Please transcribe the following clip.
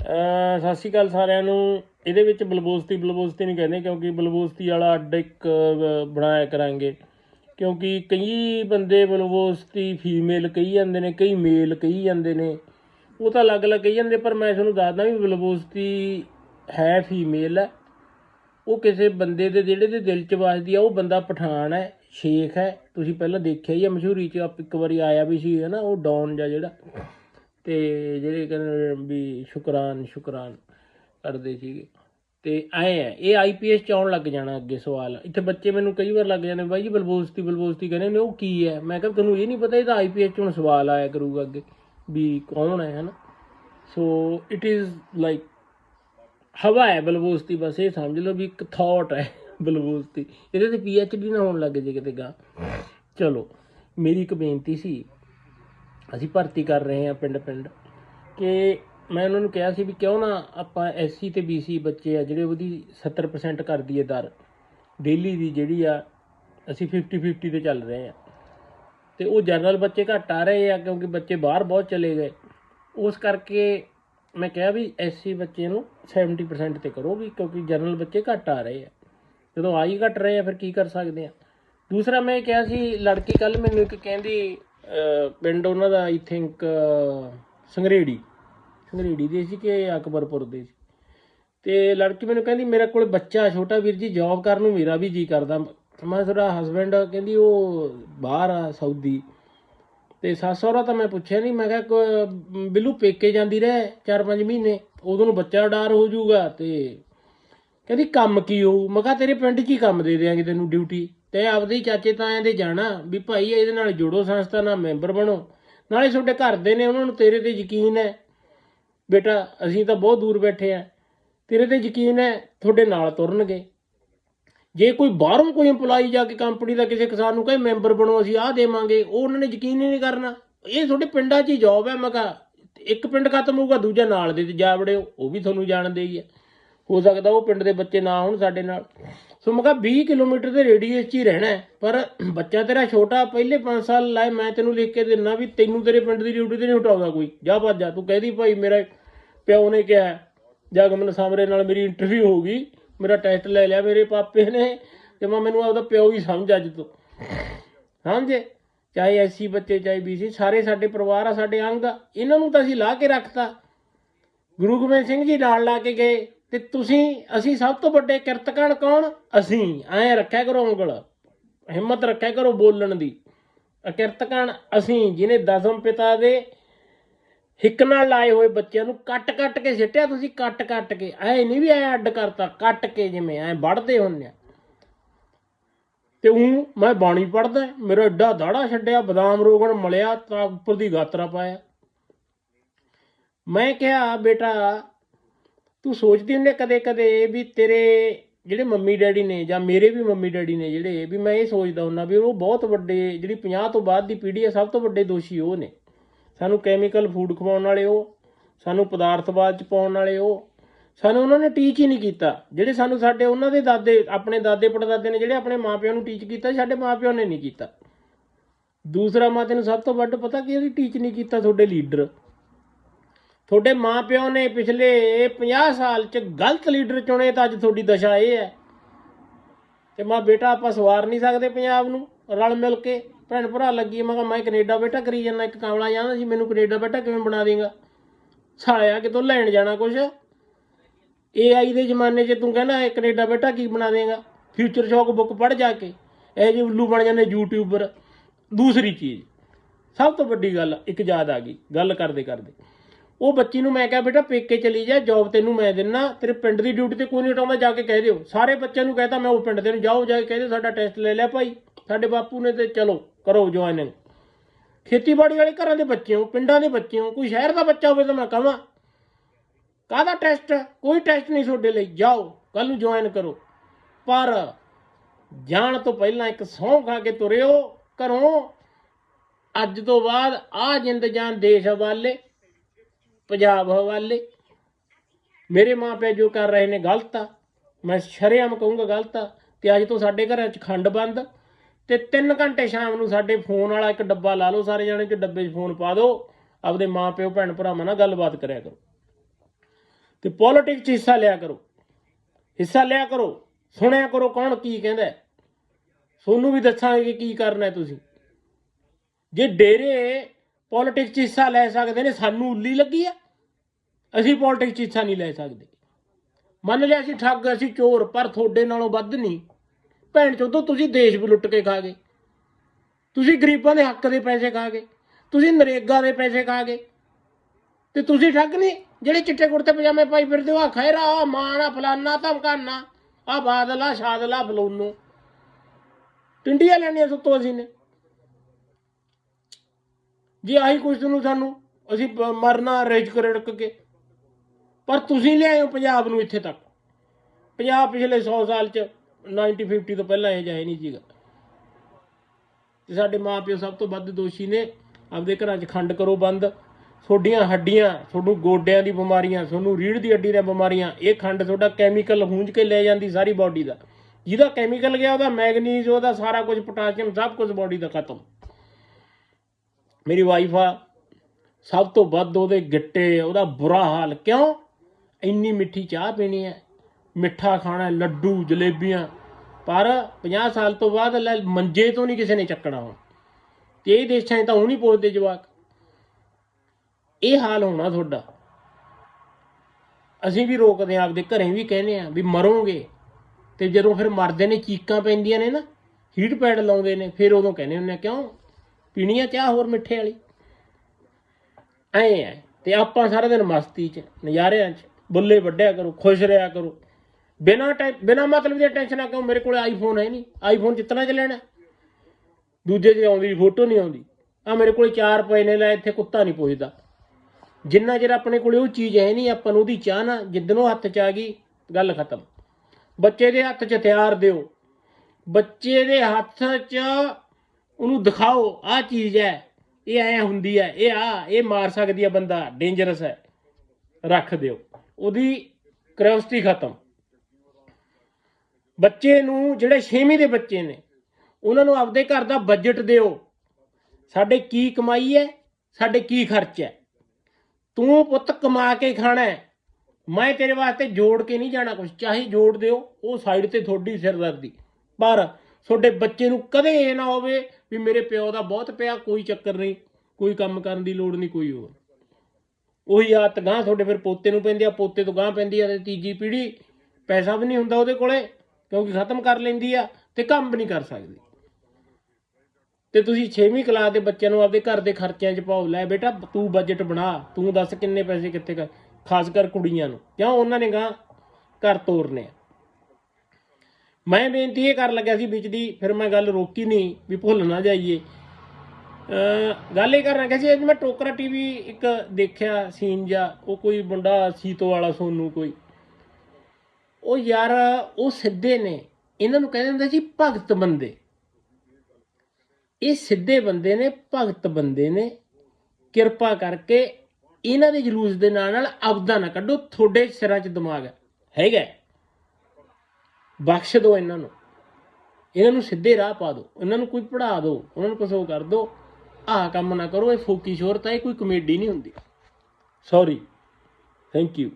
ਸਤਿ ਸ਼੍ਰੀ ਅਕਾਲ ਸਾਰਿਆਂ ਨੂੰ। ਇਹਦੇ ਵਿੱਚ ਬਲਬੋਸਤੀ ਬਲਬੋਸਤੀ ਨਹੀਂ ਕਹਿੰਦੇ, ਕਿਉਂਕਿ ਬਲਬੋਸਤੀ ਵਾਲਾ ਅੱਡ ਇੱਕ ਬਣਾਇਆ ਕਰਾਂਗੇ। ਕਿਉਂਕਿ ਕਈ ਬੰਦੇ ਬਲਬੋਸਤੀ ਫੀਮੇਲ ਕਹੀ ਜਾਂਦੇ ਨੇ, ਕਈ ਮੇਲ ਕਹੀ ਜਾਂਦੇ ਨੇ। ਉਹ ਤਾਂ ਅਲੱਗ-ਅਲੱਗ ਕਹੀ ਜਾਂਦੇ, ਪਰ ਮੈਂ ਤੁਹਾਨੂੰ ਦੱਸਦਾ ਵੀ ਬਲਬੋਸਤੀ ਹੈ ਫੀਮੇਲ ਹੈ। ਉਹ ਕਿਸੇ ਬੰਦੇ ਦੇ, ਜਿਹੜੇ ਦੇ ਦਿਲ 'ਚ ਵੱਸਦੀ ਆ, ਉਹ ਬੰਦਾ ਪਠਾਨ ਹੈ, ਸ਼ੇਖ ਹੈ। ਤੁਸੀਂ ਪਹਿਲਾਂ ਦੇਖਿਆ ਹੀ ਆ ਮਸ਼ਹੂਰੀ 'ਚ, ਆਪ ਇੱਕ ਵਾਰੀ ਆਇਆ ਵੀ ਸੀ ਹੈ ਨਾ ਉਹ ਡੌਨ ਜਾਂ ਜਿਹੜਾ। ਤੇ ਜਿਹੜੇ ਕਹਿੰਦੇ ਵੀ ਸ਼ੁਕਰਾਨ ਸ਼ੁਕਰਾਨ ਕਰਦੇ ਸੀਗੇ। ਤੇ ਐ ਹੈ ਇਹ ਆਈਪੀਐਸ ਚ ਆਉਣ ਲੱਗ ਜਾਣਾ ਅੱਗੇ ਸਵਾਲ। ਇੱਥੇ ਬੱਚੇ ਮੈਨੂੰ ਕਈ ਵਾਰ ਲੱਗ ਜਾਂਦੇ, ਬਾਈ ਜੀ ਬਲਬੋਸਤੀ ਬਲਬੋਸਤੀ ਕਹਿੰਦੇ ਨੇ, ਉਹ ਕੀ ਹੈ ਮੈਂ ਕਿਹਾ ਤੁਹਾਨੂੰ ਇਹ ਨਹੀਂ ਪਤਾ, ਇਹ ਤਾਂ ਆਈਪੀਐਸ ਚ ਹੁਣ ਸਵਾਲ ਆਇਆ ਕਰੂਗਾ ਅੱਗੇ, ਵੀ ਕੌਣ ਹੈ ਹਨਾ? ਸੋ ਇਟ ਇਜ਼ ਲਾਈਕ ਹਵਾ ਹੈ ਬਲਬੋਸਤੀ, ਬਸ ਇਹ ਸਮਝ ਲਓ ਵੀ ਇੱਕ ਥਾਟ ਹੈ ਬਲਬੋਸਤੀ। ਇਹਦੇ ਤੇ ਪੀਐਚਡੀ ਨਾ ਹੋਣ ਲੱਗ ਜੇ ਕਿਤੇ ਗਾ ਚਲੋ, ਮੇਰੀ ਇੱਕ ਬੇਨਤੀ ਸੀ ਅਸੀਂ ਭਰਤੀ ਕਰ ਰਹੇ ਹਾਂ ਪਿੰਡ ਪਿੰਡ, ਕਿ ਮੈਂ ਉਹਨਾਂ ਨੂੰ ਕਿਹਾ ਸੀ ਵੀ ਕਿਉਂ ਨਾ ਆਪਾਂ ਐਸਸੀ ਤੇ ਬੀਸੀ ਬੱਚੇ ਆ ਜਿਹੜੇ ਉਹਦੀ 70% ਕਰ ਦਈਏ ਦਰ ਡੇਲੀ ਦੀ ਜਿਹੜੀ ਆ ਅਸੀਂ 50 50 ਤੇ ਚੱਲ ਰਹੇ ਆ ਤੇ ਉਹ ਜਨਰਲ ਬੱਚੇ ਘੱਟ ਆ ਰਹੇ ਆ ਕਿਉਂਕਿ ਬੱਚੇ ਬਾਹਰ ਬਹੁਤ ਚਲੇ ਗਏ। ਉਸ ਕਰਕੇ ਮੈਂ ਕਿਹਾ ਵੀ ਐਸਸੀ ਬੱਚੇ ਨੂੰ 70% ਤੇ ਕਰੋ ਵੀ ਕਿਉਂਕਿ ਜਨਰਲ ਬੱਚੇ ਘੱਟ ਆ ਰਹੇ ਆ। ਜਦੋਂ ਆ ਹੀ ਘੱਟ ਰਹੇ ਆ ਫਿਰ ਕੀ ਕਰ ਸਕਦੇ ਆ? ਦੂਸਰਾ ਮੈਂ ਕਿਹਾ ਸੀ, ਲੜਕੀ ਕੱਲ ਮੈਨੂੰ ਇੱਕ ਕਹਿੰਦੀ ਪਿੰਡ ਉਹਨਾਂ ਦਾ ਆਈ ਥਿੰਕ ਸੰਗਰੇੜੀ। ਸੰਗਰੇੜੀ ਦੇ ਸੀ ਕਿ ਅਕਬਰਪੁਰ ਦੇ ਸੀ। ਤੇ ਲੜਕੀ ਮੈਨੂੰ ਕਹਿੰਦੀ, ਮੇਰੇ ਕੋਲ ਬੱਚਾ, ਛੋਟਾ ਵੀਰ ਜੀ ਜੌਬ ਕਰਨ ਨੂੰ ਮੇਰਾ ਵੀ ਜੀ ਕਰਦਾ। ਮੈਂ ਤੁਹਾਡਾ ਹਸਬੰਡ ਕਹਿੰਦੀ, ਉਹ ਬਾਹਰ ਆ, ਸਾਊਦੀ। ਤੇ ਸੱਸ ਸਹੁਰਾ ਤਾਂ ਮੈਂ ਪੁੱਛਿਆ ਨਹੀਂ ਮੈਂ ਕਿਹਾ ਕੋ- ਬਿੱਲੂ ਪੇਕੇ ਜਾਂਦੀ ਰਹੇ 4-5 ਮਹੀਨੇ, ਉਦੋਂ ਨੂੰ ਬੱਚਾ ਡਾਰ ਹੋ ਜਾਊਗਾ। ਤੇ ਕਹਿੰਦੀ, ਕੰਮ ਕੀ ਹੋਊ? ਮੈਂ ਕਿਹਾ, ਤੇਰੇ ਪਿੰਡ 'ਚ ਹੀ ਕੰਮ ਦੇ ਦਿਆਂਗੇ ਤੈਨੂੰ ਡਿਊਟੀ ਤੇ ਆਪਦੇ ਹੀ ਚਾਚੇ ਤਾਇਆਂ ਦੇ ਜਾਣਾ ਵੀ ਭਾਈ ਇਹਦੇ ਨਾਲ ਜੁੜੋ ਸੰਸਥਾ ਨਾਲ ਮੈਂਬਰ ਬਣੋ। ਨਾਲੇ ਤੁਹਾਡੇ ਘਰ ਦੇ ਨੇ, ਉਹਨਾਂ ਨੂੰ ਤੇਰੇ ਤੇ ਯਕੀਨ ਹੈ। ਬੇਟਾ, ਅਸੀਂ ਤਾਂ ਬਹੁਤ ਦੂਰ ਬੈਠੇ ਆ। ਤੇਰੇ ਤੇ ਯਕੀਨ ਹੈ, ਤੁਹਾਡੇ ਨਾਲ ਤੁਰਨਗੇ। ਜੇ ਕੋਈ ਬਾਹਰੋਂ ਕੋਈ EMPLOYE ਜਾ ਕੇ ਕੰਪਨੀ ਦਾ ਕਿਸੇ ਕਿਸਾਨ ਨੂੰ ਕਹੇ, ਮੈਂਬਰ ਬਣੋ, ਅਸੀਂ ਆਹ ਦੇਵਾਂਗੇ, ਉਹ ਉਹਨਾਂ ਨੇ ਯਕੀਨ ਹੀ ਨਹੀਂ ਕਰਨਾ। ਇਹ ਤੁਹਾਡੇ ਪਿੰਡਾਂ 'ਚ ਹੀ ਜੌਬ ਹੈ, ਮੈਂ ਕਿਹਾ, ਇੱਕ ਪਿੰਡ ਖਤਮ ਹੋਊਗਾ, ਦੂਜਾ ਨਾਲ ਦੇ ਤੇ ਜਾ ਵੜਿਓ, ਉਹ ਵੀ ਤੁਹਾਨੂੰ ਜਾਣਦੇ ਹੀ ਆ। ਹੋ ਸਕਦਾ ਉਹ ਪਿੰਡ ਦੇ ਬੱਚੇ ਨਾ ਆਉਣ ਸਾਡੇ ਨਾਲ। ਸੋ ਮੈਂ ਕਿਹਾ 20 ਕਿਲੋਮੀਟਰ ਦੇ ਰੇਡੀਅਸ 'ਚ ਹੀ ਰਹਿਣਾ ਪਰ ਬੱਚਾ ਤੇਰਾ ਛੋਟਾ, ਪਹਿਲੇ 5 ਸਾਲ ਲਾਏ ਮੈਂ ਤੈਨੂੰ ਲਿਖ ਕੇ ਦਿੰਨਾ ਵੀ ਤੈਨੂੰ ਤੇਰੇ ਪਿੰਡ ਦੀ ਡਿਊਟੀ ਤੇ ਨਹੀਂ ਹਟਾਉਂਦਾ ਕੋਈ। ਜਾ ਭੱਜ ਜਾ, ਤੂੰ ਕਹਿਦੀ ਭਾਈ ਮੇਰਾ ਪਿਓ ਨੇ ਕਿਹਾ ਜਗਮਨ ਸਾਹਮਣੇ ਨਾਲ ਮੇਰੀ ਇੰਟਰਵਿਊ ਹੋ ਗਈ, ਮੇਰਾ ਟੈਸਟ ਲੈ ਲਿਆ, ਮੇਰੇ ਪਾਪੇ ਨੇ ਤੇ ਮੈਂ ਮੈਨੂੰ ਆਪਦਾ ਪਿਓ ਹੀ ਸਮਝ ਅੱਜ ਤੋਂ। ਸਮਝੇ? ਚਾਹੇ ਐਸੀ ਬੱਚੇ, ਚਾਹੇ ਬੀਸੀ ਸਾਰੇ ਸਾਡੇ ਪਰਿਵਾਰ ਆ, ਸਾਡੇ ਅੰਗ ਆ। ਇਹਨਾਂ ਨੂੰ ਤਾਂ ਅਸੀਂ ਲਾ ਕੇ ਰੱਖਤਾ। ਗੁਰੂ ਗੋਬਿੰਦ ਸਿੰਘ ਜੀ ਨਾਲ ਲਾ ਕੇ ਗਏ। ਤੇ ਤੁਸੀਂ, ਅਸੀਂ ਸਭ ਤੋਂ ਵੱਡੇ ਕਿਰਤਕਣ ਕੌਣ? ਅਸੀਂ। ਐਂ ਰੱਖਿਆ ਕਰੋ ਉਂਗਲ। ਹਿੰਮਤ ਰੱਖਿਆ ਕਰੋ ਬੋਲਣ ਦੀ। ਅਕਿਰਤਕਣ ਅਸੀਂ, ਜਿਹਨੇ ਦਸਮ ਪਿਤਾ ਦੇ ਹਿੱਕ ਨਾਲ ਲਾਏ ਹੋਏ ਬੱਚਿਆਂ ਨੂੰ ਕੱਟ ਕੱਟ ਕੇ ਸਿੱਟਿਆ, ਤੁਸੀਂ ਕੱਟ ਕੱਟ ਕੇ। ਐ ਨਹੀਂ ਵੀ ਐ ਅੱਡ ਕਰਤਾ, ਕੱਟ ਕੇ ਜਿਵੇਂ, ਐ ਵੜਦੇ ਹੁੰਨੇ ਆ। ਤੇ ਉਹ ਮੈਂ ਬਾਣੀ ਪੜਦਾ ਮੇਰਾ ਐਡਾ ਦਾੜਾ ਛੱਡਿਆ, ਬਦਾਮ ਰੋਗਣ ਮਲਿਆ, ਤਾਂ ਉੱਪਰ ਦੀ ਗਾਤਰਾ ਪਾਇਆ। ਮੈਂ ਕਿਹਾ, ਬੇਟਾ ਤੂੰ ਸੋਚਦੀ ਹੁੰਨੇ ਕਦੇ ਕਦੇ ਵੀ ਤੇਰੇ ਜਿਹੜੇ ਮੰਮੀ ਡੈਡੀ ਨੇ ਜਾਂ ਮੇਰੇ ਵੀ ਮੰਮੀ ਡੈਡੀ ਨੇ ਜਿਹੜੇ, ਵੀ ਮੈਂ ਇਹ ਸੋਚਦਾ ਹੁੰਨਾ ਵੀ ਉਹ ਬਹੁਤ ਵੱਡੇ, ਜਿਹੜੀ 50 ਤੋਂ ਬਾਅਦ ਦੀ ਪੀੜ੍ਹੀ ਹੈ ਸਭ ਤੋਂ ਵੱਡੇ ਦੋਸ਼ੀ ਉਹ ਨੇ। ਸਾਨੂੰ ਕੈਮੀਕਲ ਫੂਡ ਖਵਾਉਣ ਵਾਲੇ ਉਹ, ਸਾਨੂੰ ਪਦਾਰਥਵਾਦ ਚ ਪਾਉਣ ਵਾਲੇ ਉਹ, ਸਾਨੂੰ ਉਹਨਾਂ ਨੇ ਟੀਚ ਹੀ ਨਹੀਂ ਕੀਤਾ। ਜਿਹੜੇ ਸਾਨੂੰ ਸਾਡੇ ਉਹਨਾਂ ਦੇ ਦਾਦੇ, ਆਪਣੇ ਦਾਦੇ ਪੜਦਾਦੇ ਨੇ, ਜਿਹੜੇ ਆਪਣੇ ਮਾਪਿਆਂ ਨੂੰ ਟੀਚ ਕੀਤਾ, ਸਾਡੇ ਮਾਪਿਆਂ ਨੇ ਨਹੀਂ ਕੀਤਾ। ਦੂਸਰਾ ਮੈਂ ਤੈਨੂੰ ਸਭ ਤੋਂ ਵੱਡ ਪਤਾ ਕਿ ਉਹਦੀ ਟੀਚ ਨਹੀਂ ਕੀਤਾ ਤੁਹਾਡੇ ਲੀਡਰ ਤੁਹਾਡੇ ਮਾਪਿਓ ਨੇ ਪਿਛਲੇ 50 ਸਾਲ ਚ ਗਲਤ ਲੀਡਰ ਚੁਣੇ ਤਾਂ ਅੱਜ ਤੁਹਾਡੀ ਦਸ਼ਾ ਇਹ ਹੈ। ਤੇ ਮਾਂ ਬੇਟਾ, ਆਪਾਂ ਸਵਾਰ ਨਹੀਂ ਸਕਦੇ ਪੰਜਾਬ ਨੂੰ ਰਲ ਮਿਲ ਕੇ। ਭੈਣ ਭਰਾ ਲੱਗੀ ਮੈਂ ਕਿਹਾ, ਮੈਂ ਕੈਨੇਡਾ ਬੇਟਾ ਕਰੀ ਜਾਂਦਾ, ਇੱਕ ਕਾਮਲਾ ਜਾਂਦਾ ਸੀ, ਮੈਨੂੰ ਕੈਨੇਡਾ ਬੇਟਾ ਕਿਵੇਂ ਬਣਾ ਦੇਗਾ? ਸਾਲਿਆ, ਕਿਤੋਂ ਲੈਣ ਜਾਣਾ ਕੁਛ? AI ਦੇ ਜ਼ਮਾਨੇ 'ਚ ਤੂੰ ਕਹਿੰਦਾ, ਇਹ ਕੈਨੇਡਾ ਬੇਟਾ ਕੀ ਬਣਾ ਦੇਗਾ? ਫਿਊਚਰ ਸ਼ੌਕ ਬੁੱਕ ਪੜ੍ਹ ਜਾ ਕੇ। ਇਹ ਜਿਹੇ ਉੱਲੂ ਬਣ ਜਾਂਦੇ ਯੂਟਿਊਬਰ ਦੂਸਰੀ ਚੀਜ਼, ਸਭ ਤੋਂ ਵੱਡੀ ਗੱਲ, ਇੱਕ ਯਾਦ ਆ ਗਈ, ਗੱਲ ਕਰਦੇ ਕਰਦੇ। ਉਹ ਬੱਚੀ ਨੂੰ ਮੈਂ ਕਿਹਾ, ਬੇਟਾ, ਪੇਕੇ ਚਲੀ ਜਾ ਜੌਬ ਤੈਨੂੰ ਮੈਂ ਦਿੰਨਾ, ਤੇਰੇ ਪਿੰਡ ਦੀ ਡਿਊਟੀ ਤੇ ਕੋਈ ਨਹੀਂ ਹਟਾਉਂਦਾ, ਜਾ ਕੇ ਕਹਿ ਦਿਓ। ਸਾਰੇ ਬੱਚਿਆਂ ਨੂੰ ਕਹਤਾ, ਮੈਂ ਉਹ ਪਿੰਡ ਦੇ ਨੂੰ ਜਾਓ, ਜਾ ਕੇ ਕਹਿ ਦਿਓ, ਸਾਡਾ ਟੈਸਟ ਲੈ ਲਿਆ ਭਾਈ। ਸਾਡੇ ਬਾਪੂ ਨੇ ਤੇ ਚਲੋ, ਕਰੋ ਜੁਆਇਨਿੰਗ ਖੇਤੀਬਾੜੀ ਵਾਲੇ ਘਰਾਂ ਦੇ ਬੱਚੇ ਹੋ, ਪਿੰਡਾਂ ਦੇ ਬੱਚੇ ਹੋ, ਕੋਈ ਸ਼ਹਿਰ ਦਾ ਬੱਚਾ ਹੋਵੇ ਤਾਂ ਮੈਂ ਕਹਾਂ, ਕਾਹਦਾ ਟੈਸਟ ਕੋਈ ਟੈਸਟ ਨਹੀਂ ਤੁਹਾਡੇ ਲਈ, ਜਾਓ ਕੱਲ ਨੂੰ ਜੁਆਇਨ ਕਰੋ। ਪਰ ਜਾਣ ਤੋਂ ਪਹਿਲਾਂ ਇੱਕ ਸਹੁੰ ਖਾ ਕੇ ਤੁਰਿਓ, ਘਰੋਂ, ਅੱਜ ਤੋਂ ਬਾਅਦ ਆ ਜਿੰਦ ਜਾਨ ਦੇਸ਼ ਹਵਾਲੇ ਪੰਜਾਬ ਹਵਾਲੇ ਮੇਰੇ ਮਾਪੇ ਜੋ ਕਰ ਰਹੇ ਨੇ ਗਲਤ ਆ। ਮੈਂ ਸ਼ਰੇਆਮ ਕਹੂੰਗਾ ਗਲਤ ਆ ਤੇ ਅੱਜ ਤੋਂ ਸਾਡੇ ਘਰਾਂ 'ਚ ਖੰਡ ਬੰਦ ਤੇ 3 ਘੰਟੇ ਸ਼ਾਮ ਨੂੰ ਸਾਡੇ ਫੋਨ ਵਾਲਾ ਇੱਕ ਡੱਬਾ ਲਾ ਲਓ ਸਾਰੇ ਜਣੇ ਚ ਡੱਬੇ 'ਚ ਫੋਨ ਪਾ ਦਿਓ ਆਪਦੇ ਮਾਪਿਓ ਭੈਣ ਭਰਾਵਾਂ ਨਾਲ ਗੱਲਬਾਤ ਕਰਿਆ ਕਰੋ। ਤੇ ਪੋਲਿਟਿਕਸ 'ਚ ਹਿੱਸਾ ਲਿਆ ਕਰੋ। ਹਿੱਸਾ ਲਿਆ ਕਰੋ। ਸੁਣਿਆ ਕਰੋ ਕੌਣ ਕੀ ਕਹਿੰਦਾ ਹੈ। ਤੁਹਾਨੂੰ ਵੀ ਦੱਸਾਂਗੇ ਕਿ ਕੀ ਕਰਨਾ ਤੁਸੀਂ। ਜੇ ਡੇਰੇ ਪੋਲਿਟਿਕਸ 'ਚ ਹਿੱਸਾ ਲੈ ਸਕਦੇ ਨੇ, ਸਾਨੂੰ ਉੱਲੀ ਲੱਗੀ ਆ। ਅਸੀਂ ਪੋਲਿਟਿਕਸ 'ਚ ਹਿੱਸਾ ਨਹੀਂ ਲੈ ਸਕਦੇ। ਮੰਨ ਲਿਆ ਅਸੀਂ ਠੱਗ, ਅਸੀਂ ਚੋਰ, ਪਰ ਤੁਹਾਡੇ ਨਾਲੋਂ ਵੱਧ ਨਹੀਂ। ਭੈਣ ਚੋਦੋ ਤੁਸੀਂ ਦੇਸ਼ ਵੀ ਲੁੱਟ ਕੇ ਖਾ ਗਏ। ਤੁਸੀਂ ਗਰੀਬਾਂ ਦੇ ਹੱਕ ਦੇ ਪੈਸੇ ਖਾ ਗਏ। ਤੁਸੀਂ ਨਰੇਗਾ ਦੇ ਪੈਸੇ ਖਾ ਗਏ। ਤੇ ਤੁਸੀਂ ਠੱਗ ਨਹੀਂ ਜਿਹੜੇ ਚਿੱਟੇ ਕੁੜਤੇ ਪਜਾਮੇ ਪਾਈ ਫਿਰਦੇ ਹੋ ਆ ਖੈਰਾ ਆ ਮਾਣਾ ਫਲਾਨਾ, ਧਮਕਾਨਾ ਆ ਬਾਦਲਾ, ਸ਼ਾਦਲਾ ਫਲੋਨੋ ਟਿੰਡੀਆਂ ਲੈਣੀਆਂ ਸੁੱਤੋ ਅਸੀਂ ਨੇ। ਜੀ ਆਹੀ ਕੁਛ ਤੁਹਾਨੂੰ, ਸਾਨੂੰ ਅਸੀਂ ਪ- ਮਰਨਾ ਰਿਜਕ ਰੜਕ ਕੇ। ਪਰ ਤੁਸੀਂ ਲਿਆਏ ਹੋ ਪੰਜਾਬ ਨੂੰ ਇੱਥੇ ਤੱਕ। ਪੰਜਾਬ ਪਿਛਲੇ 100 ਸਾਲ ਚ 90 50 ਤੋਂ ਪਹਿਲਾਂ ਇਹ ਜਾਇ ਨਹੀਂ ਸੀਗਾ। ਤੇ ਸਾਡੇ ਮਾਪਿਓ ਸਭ ਤੋਂ ਵੱਧ ਦੋਸ਼ੀ ਨੇ। ਆਪਦੇ ਘਰਾਂ 'ਚ ਖੰਡ ਕਰੋ ਬੰਦ। ਤੁਹਾਡੀਆਂ ਹੱਡੀਆਂ, ਤੁਹਾਨੂੰ ਗੋਡਿਆਂ ਦੀ ਬਿਮਾਰੀਆਂ, ਤੁਹਾਨੂੰ ਰੀੜ੍ਹ ਦੀ ਹੱਡੀ ਦੀਆਂ ਬਿਮਾਰੀਆਂ, ਇਹ ਖੰਡ ਤੁਹਾਡਾ ਕੈਮੀਕਲ ਹੂੰਝ ਕੇ ਲੈ ਜਾਂਦੀ ਸਾਰੀ ਬਾਡੀ ਦਾ। ਜਿਹਦਾ ਕੈਮੀਕਲ ਗਿਆ ਉਹਦਾ ਮੈਗਨੀਜ਼ ਉਹਦਾ ਸਾਰਾ ਕੁਝ ਪੋਟਾਸ਼ੀਅਮ ਸਭ ਕੁਝ ਬਾਡੀ ਦਾ ਖਤਮ। ਮੇਰੀ ਵਾਈਫ ਆ, ਸਭ ਤੋਂ ਵੱਧ ਉਹਦੇ ਗਿੱਟੇ, ਉਹਦਾ ਬੁਰਾ ਹਾਲ ਕਿਉਂ? ਇੰਨੀ ਮਿੱਠੀ ਚਾਹ ਪੀਣੀ ਹੈ, ਮਿੱਠਾ ਖਾਣਾ ਲੱਡੂ, ਜਲੇਬੀਆਂ। ਪਰ 50 ਸਾਲ ਤੋਂ ਬਾਅਦ ਲੈ ਮੰਜੇ ਤੋਂ ਨਹੀਂ ਕਿਸੇ ਨੇ ਚੱਕਣਾ ਹੁਣ। ਤੇ ਇਹ ਦੇਸ਼ਾਂ 'ਚ ਤਾਂ ਹੁਣ ਹੀ ਪਹੁੰਚਦੇ ਜਵਾਕ। ਇਹ ਹਾਲ ਹੋਣਾ ਤੁਹਾਡਾ। ਅਸੀਂ ਵੀ ਰੋਕਦੇ ਆਂ ਆਪਦੇ ਘਰੇ ਵੀ ਕਹਿੰਦੇ ਆ ਵੀ ਮਰੋਗੇ। ਤੇ ਜਦੋਂ ਫਿਰ ਮਰਦੇ ਨੇ, ਚੀਕਾਂ ਪੈਂਦੀਆਂ ਨੇ ਨਾ, ਹੀਟ ਪੈਡ ਲਾਉਂਦੇ ਨੇ, ਫਿਰ ਉਦੋਂ ਕਹਿੰਦੇ ਹੁੰਦੇ ਆ ਕਿਉਂ? ਪੀਣੀ ਆ ਚਾਹ ਹੋਰ ਮਿੱਠੇ ਵਾਲੀ। ਐ ਐ, ਤੇ ਆਪਾਂ ਸਾਰਾ ਦਿਨ ਮਸਤੀ 'ਚ, ਨਜ਼ਾਰਿਆਂ 'ਚ, ਬੁੱਲੇ ਵੱਡਿਆ ਕਰੋ, ਖੁਸ਼ ਰਿਹਾ ਕਰੋ। ਬਿਨਾ ਬਿਨਾ ਮਤਲਬ ਦੀਆਂ ਟੈਨਸ਼ਨਾਂ ਕਿਉਂ ਮੇਰੇ ਕੋਲ ਆਈਫੋਨ ਹੈ ਨਹੀਂ। ਆਈਫੋਨ ਜਿੱਤਣਾ ਚ ਲੈਣਾ। ਦੂਜੇ ਦੀ ਆਉਂਦੀ ਫੋਟੋ ਨਹੀਂ ਆਉਂਦੀ। ਆ ਮੇਰੇ ਕੋਲ ਚਾਰ ਪਏ ਨੇ, ਲੈ ਇੱਥੇ ਕੁੱਤਾ ਨਹੀਂ ਪੁੱਛਦਾ। ਜਿੰਨਾ ਚਿਰ ਆਪਣੇ ਕੋਲ ਉਹ ਚੀਜ਼ ਹੈ ਨਹੀਂ, ਆਪਾਂ ਨੂੰ ਉਹਦੀ ਚਾਹ ਨਾ, ਜਿੱਦਣ ਉਹ ਹੱਥ 'ਚ ਆ ਗਈ, ਗੱਲ ਖਤਮ। ਬੱਚੇ ਦੇ ਹੱਥ 'ਚ ਹਥਿਆਰ ਦਿਓ। ਬੱਚੇ ਦੇ ਹੱਥ 'ਚ ਉਹਨੂੰ ਦਿਖਾਓ, ਆਹ ਚੀਜ਼ ਹੈ, ਇਹ ਐ ਹੁੰਦੀ ਹੈ, ਇਹ ਆ ਇਹ ਮਾਰ ਸਕਦੀ ਹੈ ਬੰਦਾ ਡੇਂਜਰਸ ਹੈ। ਰੱਖ ਦਿਓ। ਉਹਦੀ ਕਰਿਓਸਿਟੀ ਖਤਮ। ਬੱਚੇ ਨੂੰ, ਜਿਹੜੇ 6ਵੀਂ ਦੇ ਬੱਚੇ ਨੇ, ਉਹਨਾਂ ਨੂੰ ਆਪਦੇ ਘਰ ਦਾ ਬਜਟ ਦਿਓ। ਸਾਡੇ ਕੀ ਕਮਾਈ ਹੈ, ਸਾਡੇ ਕੀ ਖਰਚ ਹੈ। ਤੂੰ ਪੁੱਤ ਕਮਾ ਕੇ ਖਾਣਾ ਹੈ। ਮੈਂ ਤੇਰੇ ਵਾਸਤੇ ਜੋੜ ਕੇ ਨਹੀਂ ਜਾਣਾ ਕੁਝ ਚਾਹੇ ਜੋੜ ਦਿਓ, ਉਹ ਸਾਈਡ ਤੇ ਤੁਹਾਡੀ ਸਿਰਦਰਦੀ ਪਰ ਤੁਹਾਡੇ ਬੱਚੇ ਨੂੰ ਕਦੇ ਇਹ ਨਾ ਹੋਵੇ ਵੀ ਮੇਰੇ ਪਿਓ ਦਾ ਬਹੁਤ ਪਿਆ, ਕੋਈ ਚੱਕਰ ਨਹੀਂ, ਕੋਈ ਕੰਮ ਕਰਨ ਦੀ ਲੋੜ ਨਹੀਂ, ਕੋਈ ਹੋਰ। ਉਹੀ ਆਤ ਗਾਂ ਤੁਹਾਡੇ ਫਿਰ ਪੋਤੇ ਨੂੰ ਪੈਂਦੀ ਆ, ਪੋਤੇ ਤੋਂ ਗਾਂ ਪੈਂਦੀ ਆ, ਤੇ ਤੀਜੀ ਪੀੜ੍ਹੀ ਪੈਸਾ ਵੀ ਨਹੀਂ ਹੁੰਦਾ ਉਹਦੇ ਕੋਲੇ, ਕਿਉਂਕਿ ਖਤਮ ਕਰ ਲੈਂਦੀ ਆ ਤੇ ਕੰਮ ਵੀ ਨਹੀਂ ਕਰ ਸਕਦੀ। ਤੇ ਤੁਸੀਂ 6ਵੀਂ ਕਲਾਸ ਦੇ ਬੱਚਿਆਂ ਨੂੰ ਆਪਦੇ ਘਰ ਦੇ ਖਰਚਿਆਂ 'ਚ ਪਾਓ ਲੈ ਬੇਟਾ, ਤੂੰ ਬਜਟ ਬਣਾ, ਤੂੰ ਦੱਸ ਕਿੰਨੇ ਪੈਸੇ ਕਿੱਥੇ ਖਾਸ ਕਰ ਕੁੜੀਆਂ ਨੂੰ, ਕਿਉਂ ਉਹਨਾਂ ਨੇ ਗਾਂ ਘਰ ਤੋਰਨੇ ਆ? ਮੈਂ ਬੇਨਤੀ ਇਹ ਕਰਨ ਲੱਗਿਆ ਸੀ ਵਿੱਚ ਦੀ, ਫਿਰ ਮੈਂ ਗੱਲ ਰੋਕੀ ਨਹੀਂ ਵੀ ਭੁੱਲ ਨਾ ਜਾਈਏ। ਗੱਲ ਇਹ ਕਰਨ ਲੱਗਾ ਸੀ ਅੱਜ ਮੈਂ ਟੋਕਰਾ ਟੀਵੀ ਇੱਕ ਦੇਖਿਆ ਸੀਨ ਜਾਂ ਉਹ ਕੋਈ ਮੁੰਡਾ ਸੀਤੋ ਵਾਲਾ, ਸੋਨੂ ਕੋਈ। ਉਹ ਯਾਰ, ਉਹ ਸਿੱਧੇ ਨੇ, ਇਹਨਾਂ ਨੂੰ ਕਹਿੰਦੇ ਹੁੰਦੇ ਸੀ ਭਗਤ ਬੰਦੇ। ਇਹ ਸਿੱਧੇ ਬੰਦੇ ਨੇ, ਭਗਤ ਬੰਦੇ ਨੇ, ਕਿਰਪਾ ਕਰਕੇ ਇਹਨਾਂ ਦੇ ਜਲੂਸ ਦੇ ਨਾਲ ਨਾਲ ਆਪਦਾ ਨਾ ਕੱਢੋ, ਤੁਹਾਡੇ ਸਿਰਾਂ 'ਚ ਦਿਮਾਗ ਹੈ। ਹੈਗਾ ਬਖਸ਼ ਦਿਓ ਇਹਨਾਂ ਨੂੰ। ਇਹਨਾਂ ਨੂੰ ਸਿੱਧੇ ਰਾਹ ਪਾ ਦਿਓ ਇਹਨਾਂ ਨੂੰ ਕੋਈ ਪੜ੍ਹਾ ਦਿਓ ਉਹਨਾਂ ਨੂੰ ਕੁਛ ਕਰ ਦਿਓ ਆਹ ਕੰਮ ਨਾ ਕਰੋ, ਇਹ ਫੋਕੀ ਸ਼ੋਰ ਤਾਂ ਇਹ ਕੋਈ ਕਮੇਡੀ ਨਹੀਂ ਹੁੰਦੀ। Sorry thank you